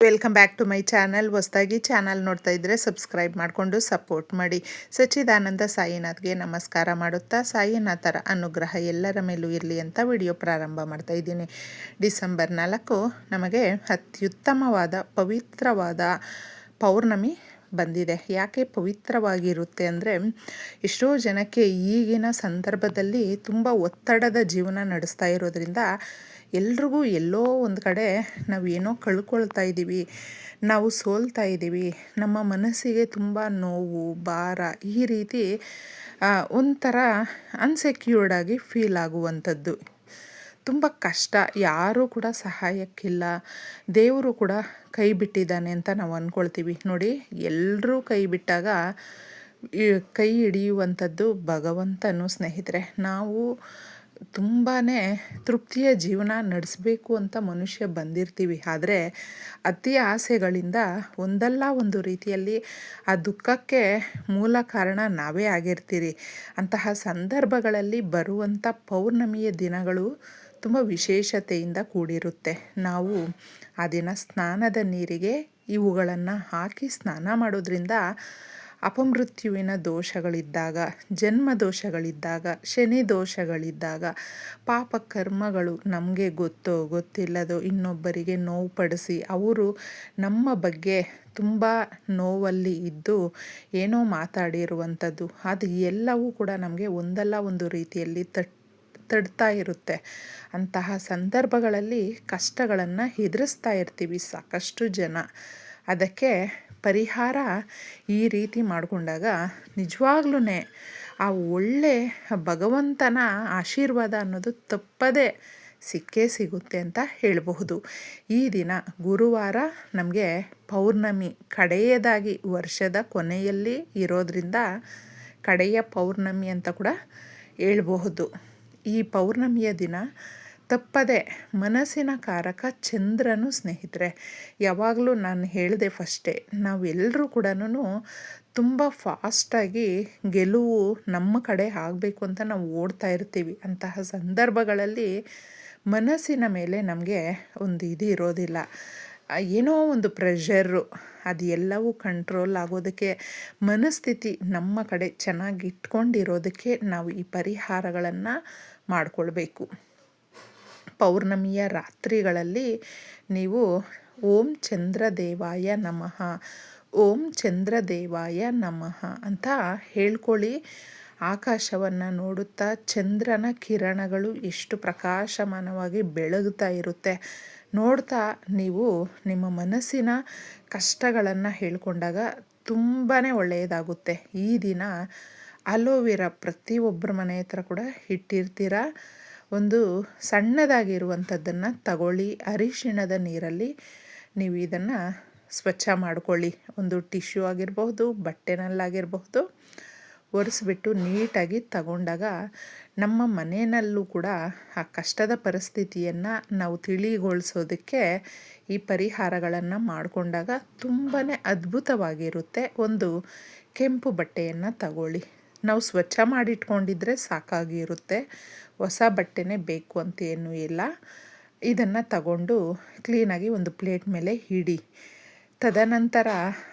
Welcome back to my channel ಹೊಸದಾಗಿ channel ನೋಡ್ತಾ ಇದ್ದರೆ ಸಬ್ಸ್ಕ್ರೈಬ್ ಮಾಡಿಕೊಂಡು ಸಪೋರ್ಟ್ ಮಾಡಿ. ಸಚ್ಚಿದಾನಂದ ಸಾಯಿನಾಥ್ಗೆ ನಮಸ್ಕಾರ ಮಾಡುತ್ತಾ ಸಾಯಿನಾಥರ ಅನುಗ್ರಹ ಎಲ್ಲರ ಮೇಲೂ ಇರಲಿ ಅಂತ ವಿಡಿಯೋ ಪ್ರಾರಂಭ ಮಾಡ್ತಾ ಇದ್ದೀನಿ. ಡಿಸೆಂಬರ್ ನಾಲ್ಕು ನಮಗೆ ಅತ್ಯುತ್ತಮವಾದ, ಪವಿತ್ರವಾದ ಪೌರ್ಣಮಿ ಬಂದಿದೆ. ಯಾಕೆ ಪವಿತ್ರವಾಗಿರುತ್ತೆ ಅಂದರೆ ಎಷ್ಟೋ ಜನಕ್ಕೆ ಈಗಿನ ಸಂದರ್ಭದಲ್ಲಿ ತುಂಬ ಒತ್ತಡದ ಜೀವನ ನಡೆಸ್ತಾ ಇರೋದ್ರಿಂದ ಎಲ್ರಿಗೂ ಎಲ್ಲೋ ಒಂದು ಕಡೆ ನಾವು ಏನೋ ಕಳ್ಕೊಳ್ತಾ ಇದ್ದೀವಿ ನಾವು ಸೋಲ್ತಾ ಇದ್ದೀವಿ ನಮ್ಮ ಮನಸ್ಸಿಗೆ ತುಂಬ ನೋವು, ಭಾರ ಈ ರೀತಿ ಒಂಥರ ಅನ್ಸೆಕ್ಯೂರ್ಡಾಗಿ ಫೀಲ್ ಆಗುವಂಥದ್ದು. ತುಂಬ ಕಷ್ಟ. ಯಾರೂ ಕೂಡ ಸಹಾಯಕ್ಕಿಲ್ಲ. ದೇವರು ಕೂಡ ಕೈ ಬಿಟ್ಟಿದ್ದಾನೆ ಅಂತ ನಾವು ಅಂದ್ಕೊಳ್ತೀವಿ ನೋಡಿ ಎಲ್ಲರೂ ಕೈ ಬಿಟ್ಟಾಗ ಕೈ ಹಿಡಿಯುವಂಥದ್ದು ಭಗವಂತನು ಸ್ನೇಹಿತರೆ. ನಾವು ತುಂಬಾ ತೃಪ್ತಿಯ ಜೀವನ ನಡೆಸಬೇಕು ಅಂತ ಮನುಷ್ಯ ಬಂದಿರ್ತೀವಿ. ಆದರೆ ಅತಿ ಆಸೆಗಳಿಂದ ಒಂದಲ್ಲ ಒಂದು ರೀತಿಯಲ್ಲಿ ಆ ದುಃಖಕ್ಕೆ ಮೂಲ ಕಾರಣ ನಾವೇ ಆಗಿರ್ತೀರಿ. ಅಂತಹ ಸಂದರ್ಭಗಳಲ್ಲಿ ಬರುವಂಥ ಪೌರ್ಣಮಿಯ ದಿನಗಳು ತುಂಬ ವಿಶೇಷತೆಯಿಂದ ಕೂಡಿರುತ್ತೆ. ನಾವು ಆ ದಿನ ಸ್ನಾನದ ನೀರಿಗೆ ಇವುಗಳನ್ನು ಹಾಕಿ ಸ್ನಾನ ಮಾಡೋದ್ರಿಂದ ಅಪಮೃತ್ಯುವಿನ ದೋಷಗಳಿದ್ದಾಗ, ಜನ್ಮ ದೋಷಗಳಿದ್ದಾಗ, ಶನಿ ದೋಷಗಳಿದ್ದಾಗ, ಪಾಪ ಕರ್ಮಗಳು ನಮಗೆ ಗೊತ್ತೋ ಗೊತ್ತಿಲ್ಲದೋ ಇನ್ನೊಬ್ಬರಿಗೆ ನೋವು ಪಡಿಸಿ ಅವರು ನಮ್ಮ ಬಗ್ಗೆ ತುಂಬ ನೋವಲ್ಲಿ ಇದ್ದು ಏನೋ ಮಾತಾಡಿರುವಂಥದ್ದು. ಅದು ಎಲ್ಲವೂ ಕೂಡ ನಮಗೆ ಒಂದಲ್ಲ ಒಂದು ರೀತಿಯಲ್ಲಿ ತಟ್, ತಡ್ತಾ ಇರುತ್ತೆ. ಅಂತಹ ಸಂದರ್ಭಗಳಲ್ಲಿ ಕಷ್ಟಗಳನ್ನು ಎದುರಿಸ್ತಾ ಇರ್ತೀವಿ ಸಾಕಷ್ಟು ಜನ. ಅದಕ್ಕೆ ಪರಿಹಾರ ಈ ರೀತಿ ಮಾಡಿಕೊಂಡಾಗ ನಿಜವಾಗ್ಲೂ ಆ ಒಳ್ಳೆ ಭಗವಂತನ ಆಶೀರ್ವಾದ ಅನ್ನೋದು ತಪ್ಪದೇ ಸಿಕ್ಕೇ ಸಿಗುತ್ತೆ ಅಂತ ಹೇಳಬಹುದು. ಈ ದಿನ ಗುರುವಾರ ನಮಗೆ ಪೌರ್ಣಮಿ ಕಡೆಯದಾಗಿ ವರ್ಷದ ಕೊನೆಯಲ್ಲಿ ಇರೋದರಿಂದ ಕಡೆಯ ಪೌರ್ಣಮಿ ಅಂತ ಕೂಡ ಹೇಳಬಹುದು. ಈ ಪೌರ್ಣಮಿಯ ದಿನ ತಪ್ಪದೆ ಮನಸ್ಸಿನ ಕಾರಕ ಚಂದ್ರನು ಸ್ನೇಹಿತರೆ. ಯಾವಾಗಲೂ ನಾನು ಹೇಳಿದೆ ಫಸ್ಟೇ ನಾವೆಲ್ಲರೂ ಕೂಡ ತುಂಬ ಫಾಸ್ಟಾಗಿ ಗೆಲುವು ನಮ್ಮ ಕಡೆ ಆಗಬೇಕು ಅಂತ ನಾವು ಓಡ್ತಾ ಇರ್ತೀವಿ. ಅಂತಹ ಸಂದರ್ಭಗಳಲ್ಲಿ ಮನಸ್ಸಿನ ಮೇಲೆ ನಮಗೆ ಒಂದು ಇದು ಇರೋದಿಲ್ಲ. ಏನೋ ಒಂದು ಪ್ರೆಷರು ಎಲ್ಲವೂ ಕಂಟ್ರೋಲ್ ಆಗೋದಕ್ಕೆ, ಮನಸ್ಥಿತಿ ನಮ್ಮ ಕಡೆ ಚೆನ್ನಾಗಿ ಇಟ್ಕೊಂಡಿರೋದಕ್ಕೆ ನಾವು ಈ ಪರಿಹಾರಗಳನ್ನು ಮಾಡಿಕೊಳ್ಬೇಕು. ಪೌರ್ಣಮಿಯ ರಾತ್ರಿಗಳಲ್ಲಿ ನೀವು ಓಂ ಚಂದ್ರದೇವಾಯ ನಮಃ, ಓಂ ಚಂದ್ರದೇವಾಯ ನಮಃ ಅಂತ ಹೇಳ್ಕೊಳ್ಳಿ. ಆಕಾಶವನ್ನು ನೋಡುತ್ತಾ ಚಂದ್ರನ ಕಿರಣಗಳು ಎಷ್ಟು ಪ್ರಕಾಶಮಾನವಾಗಿ ಬೆಳಗುತ್ತಾ ಇರುತ್ತೆ ನೋಡ್ತಾ ನೀವು ನಿಮ್ಮ ಮನಸ್ಸಿನ ಕಷ್ಟಗಳನ್ನು ಹೇಳ್ಕೊಂಡಾಗ ತುಂಬಾ ಒಳ್ಳೆಯದಾಗುತ್ತೆ. ಈ ದಿನ ಅಲೋವೆರಾ ಪ್ರತಿಯೊಬ್ಬರ ಮನೆ ಹತ್ರ ಕೂಡ ಇಟ್ಟಿರ್ತೀರ? ಒಂದು ಸಣ್ಣದಾಗಿರುವಂಥದ್ದನ್ನು ತಗೊಳ್ಳಿ, ಅರಿಶಿಣದ ನೀರಲ್ಲಿ ನೀವು ಇದನ್ನು ಸ್ವಚ್ಛ ಮಾಡ್ಕೊಳ್ಳಿ. ಒಂದು ಟಿಶ್ಯೂ ಆಗಿರಬಹುದು, ಬಟ್ಟೆನಲ್ಲಾಗಿರಬಹುದು, ಒರೆಸ್ಬಿಟ್ಟು ನೀಟಾಗಿ ತಗೊಂಡಾಗ ನಮ್ಮ ಮನೆಯಲ್ಲೂ ಕೂಡ ಆ ಕಷ್ಟದ ಪರಿಸ್ಥಿತಿಯನ್ನು ನಾವು ತಿಳಿಗೊಳಿಸೋದಕ್ಕೆ ಈ ಪರಿಹಾರಗಳನ್ನು ಮಾಡಿಕೊಂಡಾಗ ತುಂಬಾ ಅದ್ಭುತವಾಗಿರುತ್ತೆ. ಒಂದು ಕೆಂಪು ಬಟ್ಟೆಯನ್ನು ತಗೊಳ್ಳಿ. ನಾವು ಸ್ವಚ್ಛ ಮಾಡಿಟ್ಕೊಂಡಿದ್ರೆ ಸಾಕಾಗಿರುತ್ತೆ. ಹೊಸ ಬಟ್ಟೆನೇ ಬೇಕು ಅಂತ ಏನೂ ಇಲ್ಲ. ಇದನ್ನು ತಗೊಂಡು ಕ್ಲೀನಾಗಿ ಒಂದು ಪ್ಲೇಟ್ ಮೇಲೆ ಹಿಡಿ. ತದನಂತರ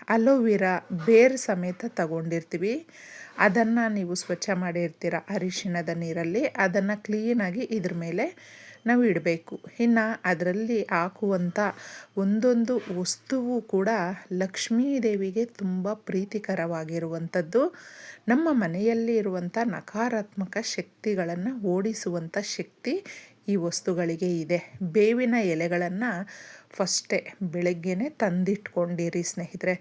ಅಲೋವಿರಾ ಬೇರ್ ಸಮೇತ ತಗೊಂಡಿರ್ತೀವಿ. ಅದನ್ನು ನೀವು ಸ್ವಚ್ಛ ಮಾಡಿರ್ತೀರ ಅರಿಶಿಣದ ನೀರಲ್ಲಿ, ಅದನ್ನು ಕ್ಲೀನಾಗಿ ಇದ್ರ ಮೇಲೆ ನಾವು ಇಡಬೇಕು. ಇನ್ನು ಅದರಲ್ಲಿ ಹಾಕುವಂಥ ಒಂದೊಂದು ವಸ್ತುವು ಕೂಡ ಲಕ್ಷ್ಮೀ ದೇವಿಗೆ ತುಂಬ ಪ್ರೀತಿಕರವಾಗಿರುವಂಥದ್ದು. ನಮ್ಮ ಮನೆಯಲ್ಲಿ ಇರುವಂಥ ನಕಾರಾತ್ಮಕ ಶಕ್ತಿಗಳನ್ನು ಓಡಿಸುವಂಥ ಶಕ್ತಿ ಈ ವಸ್ತುಗಳಿಗೆ ಇದೆ. ಬೇವಿನ ಎಲೆಗಳನ್ನು ಫಸ್ಟೇ ಬೆಳಗ್ಗೆನೆ ತಂದಿಟ್ಕೊಂಡಿರಿ ಸ್ನೇಹಿತರೆ.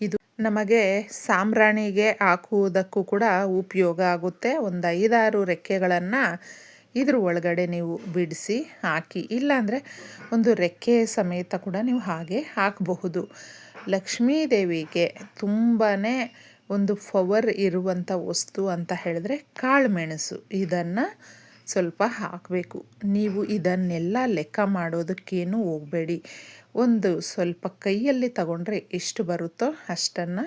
ಇದು ನಮಗೆ ಸಾಂಬ್ರಾಣಿಗೆ ಹಾಕುವುದಕ್ಕೂ ಕೂಡ ಉಪಯೋಗ ಆಗುತ್ತೆ. ಒಂದು ಐದಾರು ರೆಕ್ಕೆಗಳನ್ನು ಇದ್ರ ಒಳಗಡೆ ನೀವು ಬಿಡಿಸಿ ಹಾಕಿ, ಇಲ್ಲಾಂದರೆ ಒಂದು ರೆಕ್ಕೆ ಸಮೇತ ಕೂಡ ನೀವು ಹಾಗೆ ಹಾಕಬಹುದು. ಲಕ್ಷ್ಮೀ ದೇವಿಗೆ ತುಂಬಾ ಒಂದು ಫವರ್ ಇರುವಂಥ ವಸ್ತು ಅಂತ ಹೇಳಿದ್ರೆ ಕಾಳುಮೆಣಸು ಇದನ್ನು ಸ್ವಲ್ಪ ಹಾಕಬೇಕು. ನೀವು ಇದನ್ನೆಲ್ಲ ಲೆಕ್ಕ ಮಾಡೋದಕ್ಕೇನು ಹೋಗಬೇಡಿ. ಒಂದು ಸ್ವಲ್ಪ ಕೈಯಲ್ಲಿ ತಗೊಂಡ್ರೆ ಎಷ್ಟು ಬರುತ್ತೋ ಅಷ್ಟನ್ನು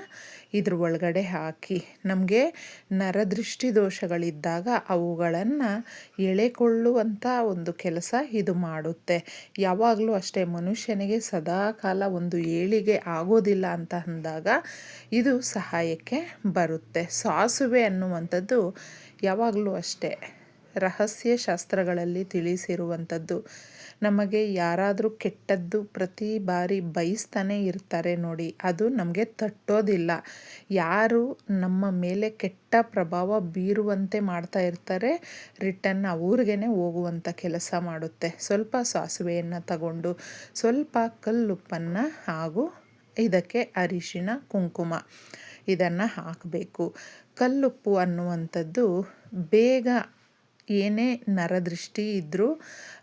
ಇದ್ರ ಒಳಗಡೆ ಹಾಕಿ. ನಮಗೆ ನರದೃಷ್ಟಿ ದೋಷಗಳಿದ್ದಾಗ ಅವುಗಳನ್ನು ಎಳೆಕೊಳ್ಳುವಂಥ ಒಂದು ಕೆಲಸ ಇದು ಮಾಡುತ್ತೆ. ಯಾವಾಗಲೂ ಅಷ್ಟೇ ಮನುಷ್ಯನಿಗೆ ಸದಾಕಾಲ ಒಂದು ಏಳಿಗೆ ಆಗೋದಿಲ್ಲ ಅಂತ ಅಂದಾಗ ಇದು ಸಹಾಯಕ್ಕೆ ಬರುತ್ತೆ. ಸಾಸುವೆ ಅನ್ನುವಂಥದ್ದು ಯಾವಾಗಲೂ ಅಷ್ಟೇ. ರಹಸ್ಯ ಶಾಸ್ತ್ರಗಳಲ್ಲಿ ತಿಳಿಸಿರುವಂಥದ್ದು. ನಮಗೆ ಯಾರಾದರೂ ಕೆಟ್ಟದ್ದು ಪ್ರತಿ ಬಾರಿ ಬಯಸ್ತಾನೆ ಇರ್ತಾರೆ ನೋಡಿ. ಅದು ನಮಗೆ ತಟ್ಟೋದಿಲ್ಲ. ಯಾರು ನಮ್ಮ ಮೇಲೆ ಕೆಟ್ಟ ಪ್ರಭಾವ ಬೀರುವಂತೆ ಮಾಡ್ತಾ ಇರ್ತಾರೆ, ರಿಟರ್ನ್ ಅವ್ರಿಗೇ ಹೋಗುವಂಥ ಕೆಲಸ ಮಾಡುತ್ತೆ. ಸ್ವಲ್ಪ ಸಾಸಿವೆಯನ್ನು ತಗೊಂಡು, ಸ್ವಲ್ಪ ಕಲ್ಲುಪ್ಪನ್ನು ಹಾಗೂ ಇದಕ್ಕೆ ಅರಿಶಿನ ಕುಂಕುಮ ಇದನ್ನು ಹಾಕಬೇಕು. ಕಲ್ಲುಪ್ಪು ಅನ್ನುವಂಥದ್ದು ಬೇಗ ಏನೇ ನರದೃಷ್ಟಿ ಇದ್ದರೂ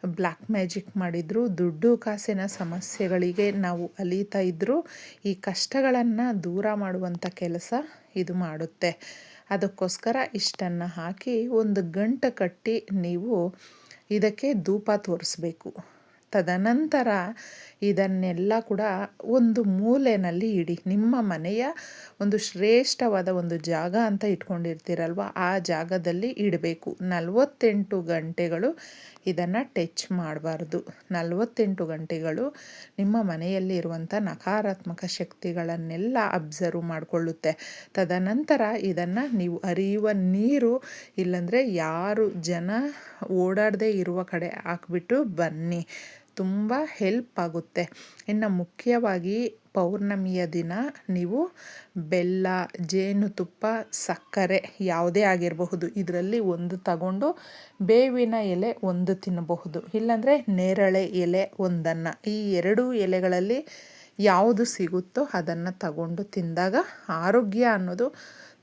ಬ್ಲ್ಯಾಕ್ ಮ್ಯಾಜಿಕ್ ಮಾಡಿದ್ರು, ದುಡ್ಡು ಕಾಸಿನ ಸಮಸ್ಯೆಗಳಿಗೆ ನಾವು ಅಲೀತಾ ಇದ್ದರೂ ಈ ಕಷ್ಟಗಳನ್ನು ದೂರ ಮಾಡುವಂಥ ಕೆಲಸ ಇದು ಮಾಡುತ್ತೆ. ಅದಕ್ಕೋಸ್ಕರ ಇಷ್ಟನ್ನು ಹಾಕಿ ಒಂದು ಗಂಟು ಕಟ್ಟಿ ನೀವು ಇದಕ್ಕೆ ಧೂಪ ತೋರಿಸ್ಬೇಕು. ತದನಂತರ ಇದನ್ನೆಲ್ಲ ಕೂಡ ಒಂದು ಮೂಲೆಯಲ್ಲಿ ಇಡಿ. ನಿಮ್ಮ ಮನೆಯ ಒಂದು ಶ್ರೇಷ್ಠವಾದ ಒಂದು ಜಾಗ ಅಂತ ಇಟ್ಕೊಂಡಿರ್ತೀರಲ್ವ, ಆ ಜಾಗದಲ್ಲಿ ಇಡಬೇಕು. ನಲವತ್ತೆಂಟು ಗಂಟೆಗಳು ಇದನ್ನು ಟಚ್ ಮಾಡಬಾರ್ದು. ನಲವತ್ತೆಂಟು ಗಂಟೆಗಳು ನಿಮ್ಮ ಮನೆಯಲ್ಲಿ ಇರುವಂಥ ನಕಾರಾತ್ಮಕ ಶಕ್ತಿಗಳನ್ನೆಲ್ಲ ಅಬ್ಸರ್ವ್ ಮಾಡಿಕೊಳ್ಳುತ್ತೆ. ತದನಂತರ ಇದನ್ನು ನೀವು ಅರಿಯುವ ನೀರು, ಇಲ್ಲಾಂದರೆ ಯಾರು ಜನ ಓಡಾಡದೇ ಇರುವ ಕಡೆ ಹಾಕ್ಬಿಟ್ಟು ಬನ್ನಿ. ತುಂಬ ಹೆಲ್ಪ್ ಆಗುತ್ತೆ. ಇನ್ನು ಮುಖ್ಯವಾಗಿ ಪೌರ್ಣಮಿಯ ದಿನ ನೀವು ಬೆಲ್ಲ, ಜೇನುತುಪ್ಪ, ಸಕ್ಕರೆ ಯಾವುದೇ ಆಗಿರಬಹುದು, ಇದರಲ್ಲಿ ಒಂದು ತಗೊಂಡು ಬೇವಿನ ಎಲೆ ಒಂದು ತಿನ್ನಬಹುದು. ಇಲ್ಲಾಂದರೆ ನೇರಳೆ ಎಲೆ ಒಂದನ್ನು. ಈ ಎರಡೂ ಎಲೆಗಳಲ್ಲಿ ಯಾವುದು ಸಿಗುತ್ತೋ ಅದನ್ನು ತಗೊಂಡು ತಿಂದಾಗ ಆರೋಗ್ಯ ಅನ್ನೋದು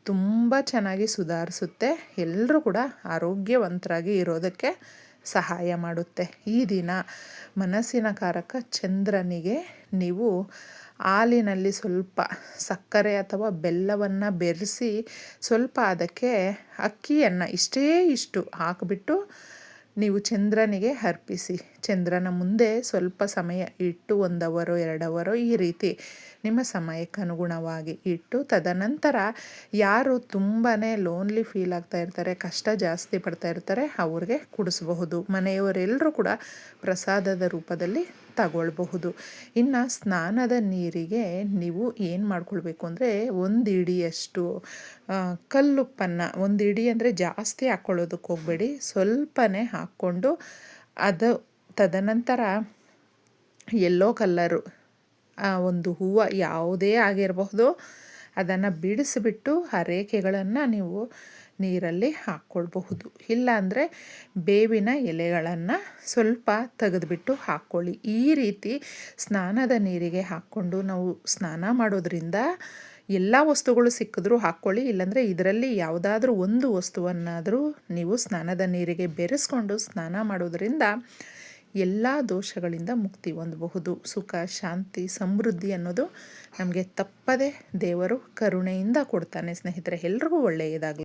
ತುಂಬ ಚೆನ್ನಾಗಿ ಸುಧಾರಿಸುತ್ತೆ. ಎಲ್ಲರೂ ಕೂಡ ಆರೋಗ್ಯವಂತರಾಗಿ ಇರೋದಕ್ಕೆ ಸಹಾಯ ಮಾಡುತ್ತೆ. ಈ ದಿನ ಮನಸ್ಸಿನ ಕಾರಕ ಚಂದ್ರನಿಗೆ ನೀವು ಹಾಲಿನಲ್ಲಿ ಸ್ವಲ್ಪ ಸಕ್ಕರೆ ಅಥವಾ ಬೆಲ್ಲವನ್ನು ಬೆರೆಸಿ ಸ್ವಲ್ಪ ಅದಕ್ಕೆ ಅಕ್ಕಿಯನ್ನು ಇಷ್ಟೇ ಇಷ್ಟು ಹಾಕಿಬಿಟ್ಟು ನೀವು ಚಂದ್ರನಿಗೆ ಅರ್ಪಿಸಿ. ಚಂದ್ರನ ಮುಂದೆ ಸ್ವಲ್ಪ ಸಮಯ ಇಟ್ಟು ಒಂದು ಅವರೋ ಎರಡು ಅವರೋ ಈ ರೀತಿ ನಿಮ್ಮ ಸಮಯಕ್ಕೆ ಅನುಗುಣವಾಗಿ ಇಟ್ಟು ತದನಂತರ ಯಾರು ತುಂಬಾ ಲೋನ್ಲಿ ಫೀಲ್ ಆಗ್ತಾ ಇರ್ತಾರೆ, ಕಷ್ಟ ಜಾಸ್ತಿ ಪಡ್ತಾ ಇರ್ತಾರೆ, ಅವ್ರಿಗೆ ಕುಡಿಸಬಹುದು. ಮನೆಯವರೆಲ್ಲರೂ ಕೂಡ ಪ್ರಸಾದದ ರೂಪದಲ್ಲಿ ತಗೊಳ್ಬಹುದು. ಇನ್ನು ಸ್ನಾನದ ನೀರಿಗೆ ನೀವು ಏನು ಮಾಡ್ಕೊಳ್ಬೇಕು ಅಂದರೆ ಒಂದು ಇಡಿಯಷ್ಟು ಕಲ್ಲುಪ್ಪನ್ನು ಒಂದು ಇಡಿ ಅಂದರೆ ಜಾಸ್ತಿ ಹಾಕ್ಕೊಳ್ಳೋದಕ್ಕೆ ಹೋಗಬೇಡಿ. ಸ್ವಲ್ಪನೇ ಹಾಕ್ಕೊಂಡು ಅದು, ತದನಂತರ ಎಲ್ಲೋ ಕಲ್ಲರು ಒಂದು ಹೂವು ಯಾವುದೇ ಆಗಿರಬಹುದು. ಅದನ್ನು ಬಿಡಿಸಿಬಿಟ್ಟು ಆ ರೇಖೆಗಳನ್ನು ನೀವು ನೀರಲ್ಲಿ ಹಾಕ್ಕೊಳ್ಬಹುದು. ಇಲ್ಲಾಂದರೆ ಬೇವಿನ ಎಲೆಗಳನ್ನು ಸ್ವಲ್ಪ ತೆಗೆದುಬಿಟ್ಟು ಹಾಕ್ಕೊಳ್ಳಿ. ಈ ರೀತಿ ಸ್ನಾನದ ನೀರಿಗೆ ಹಾಕ್ಕೊಂಡು ನಾವು ಸ್ನಾನ ಮಾಡೋದ್ರಿಂದ ಎಲ್ಲ ವಸ್ತುಗಳು ಸಿಕ್ಕಿದ್ರೂ ಹಾಕ್ಕೊಳ್ಳಿ. ಇಲ್ಲಾಂದರೆ ಇದರಲ್ಲಿ ಯಾವುದಾದ್ರೂ ಒಂದು ವಸ್ತುವನ್ನಾದರೂ ನೀವು ಸ್ನಾನದ ನೀರಿಗೆ ಬೆರೆಸ್ಕೊಂಡು ಸ್ನಾನ ಮಾಡೋದರಿಂದ ಎಲ್ಲ ದೋಷಗಳಿಂದ ಮುಕ್ತಿ ಹೊಂದಬಹುದು. ಸುಖ, ಶಾಂತಿ, ಸಮೃದ್ಧಿ ಅನ್ನೋದು ನಮಗೆ ತಪ್ಪದೆ ದೇವರು ಕರುಣೆಯಿಂದ ಕೊಡ್ತಾನೆ ಸ್ನೇಹಿತರೆ. ಎಲ್ರಿಗೂ ಒಳ್ಳೆಯದಾಗಲಿ.